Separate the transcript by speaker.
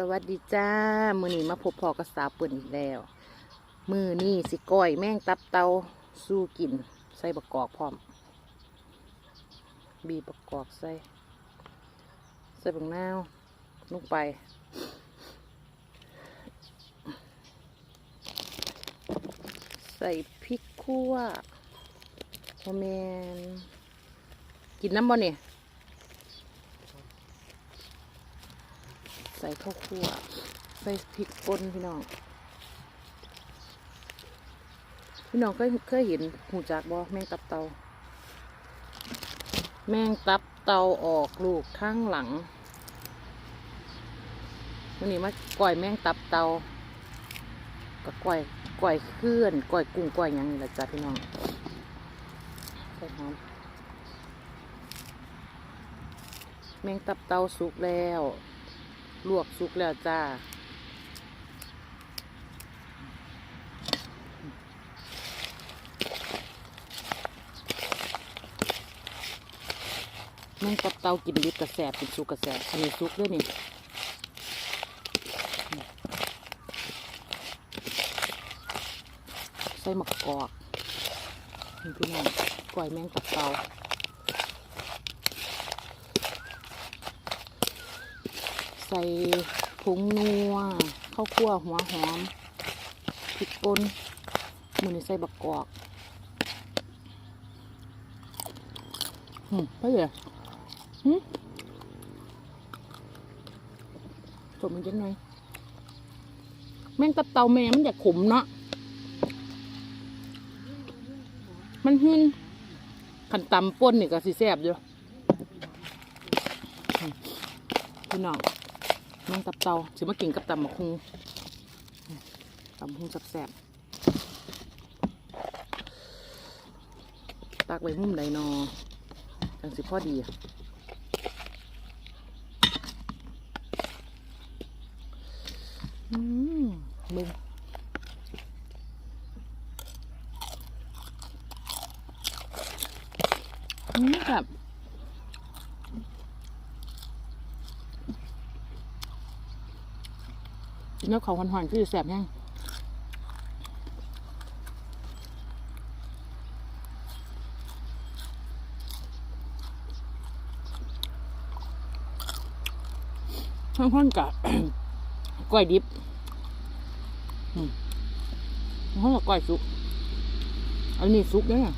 Speaker 1: สวัสดีจ้า มือนี้มาพบพอกับสาวเปิ่นอีกแล้ว มือนี่สิก้อยแม่งตับเตาสู้กิน ใส่บะกอกพร้อม บีประกอบใส่ ใส่บังนาวลงไป ใส่พริกคั่วโอแมนกินน้ำบ่เนี่ย ใส่ข้าวคั่วใส่พริกป่นพี่น้อง พี่น้องเคยเคยเห็นหูจักบ่แมงตับเตา แมงตับเตาออกลูกข้างหลังวันนี้มาก่อยแมงตับเตาก็ก่อยก่อยเคลื่อนก่อยกุ้งก่อยยังนี่แหละจ้ะพี่น้องใส่หอมแมงตับเตาสุกแล้ว ลวกสุกแล้วจ้าแมงตับเตากินดิบกระแสบกินสุกกระแสบอันนี้สุกด้วยนี่ใส่มะกอกนี่พี่น้องก่อยแมงตับเตา ใส่ผงนัวข้าวคั่วหัวหอมพริกป่นมือนใส่บักกอกอืมไปเลยหืมสมมันยังไงแม่งตับเตาแม่มันอยากขมเนาะมันหึนขันตำป่นนี่ก็สิแซ่บอยู่พี่น้อง แมงตับเตาสิมากินกับตำบักฮุงตำบักฮุงแซ่บๆตากไว้มุมใดนอจังสิพอดีอืมมึงอืมแบบ กินแล้วเขาหอนๆคือแสบแห้งห้อนกับก้อยดิบอืมห้อนกับก้อยสุก อันนี้สุกเนี่ย